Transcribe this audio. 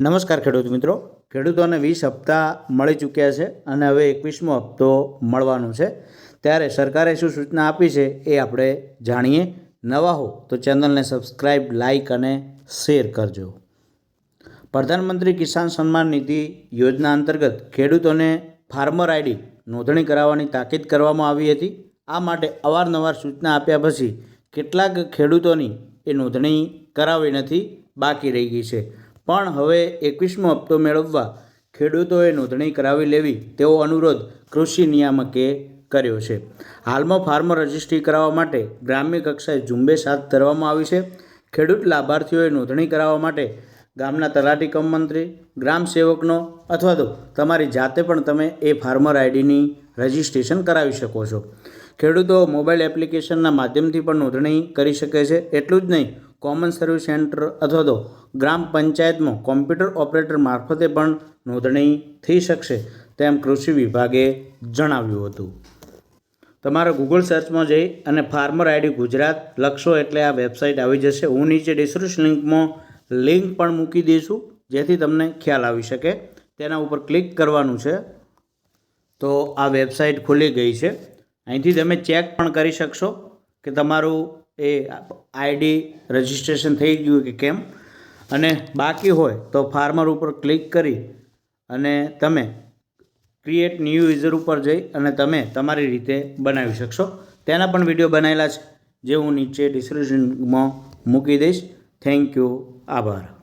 નમસ્કાર ખેડૂત મિત્રો. ખેડૂતોને વીસ હપ્તા મળી ચૂક્યા છે અને હવે એકવીસમો હપ્તો મળવાનો છે. ત્યારે સરકારે શું સૂચના આપી છે એ આપણે જાણીએ. નવા હો તો ચેનલને સબસ્ક્રાઈબ લાઇક અને શેર કરજો. પ્રધાનમંત્રી કિસાન સન્માન નિધિ યોજના અંતર્ગત ખેડૂતોને ફાર્મર આઈડી નોંધણી કરાવવાની તાકીદ કરવામાં આવી હતી. આ માટે અવારનવાર સૂચના આપ્યા પછી કેટલાક ખેડૂતોની એ નોંધણી કરાવી નથી બાકી રહી ગઈ છે. પણ હવે એકવીસમો હપ્તો મેળવવા ખેડૂતોએ નોંધણી કરાવી લેવી તેવો અનુરોધ કૃષિ નિયામકે કર્યો છે. હાલમાં ફાર્મર રજિસ્ટ્રી કરાવવા માટે ગ્રામ્ય કક્ષાએ ઝુંબેશ હાથ ધરવામાં આવી છે. ખેડૂત લાભાર્થીઓએ નોંધણી કરાવવા માટે ગામના તલાટી કમ મંત્રી, ગ્રામ સેવકનો અથવા તો તમારી જાતે પણ તમે એ ફાર્મર આઈડીની રજિસ્ટ્રેશન કરાવી શકો છો. ખેડૂતો મોબાઈલ એપ્લિકેશનના માધ્યમથી પણ નોંધણી કરી શકે છે. એટલું જ નહીં કોમન સર્વિસ સેન્ટર અથવા તો ગ્રામ પંચાયતમાં કોમ્પ્યુટર ઓપરેટર મારફતે પણ નોંધણી થઈ શકશે તેમ કૃષિ વિભાગે જણાવ્યું હતું. તમારે ગૂગલ સર્ચમાં જઈ અને ફાર્મર આઈડી ગુજરાત લખશો એટલે આ વેબસાઇટ આવી જશે. હું નીચે ડિસ્ક્રિપ્શન લિંકમાં લિંક પણ મૂકી દઈશું, જેથી તમને ખ્યાલ આવી શકે. તેના ઉપર ક્લિક કરવાનું છે. તો આ વેબસાઇટ ખુલી ગઈ છે. અહીંથી તમે ચેક પણ કરી શકશો કે તમારું એ આઈડી રજિસ્ટ્રેશન થઈ ગયું કે કેમ? અને બાકી હોય તો ફાર્મર ઉપર ક્લિક કરી અને તમે ક્રિએટ ન્યૂ યુઝર ઉપર જઈ અને તમે તમારી રીતે બનાવી શકશો. તેના પણ વીડિયો બનાવેલા છે, જે હું નીચે ડિસ્ક્રિપ્શનમાં મૂકી દઈશ. થેન્ક યુ આભાર.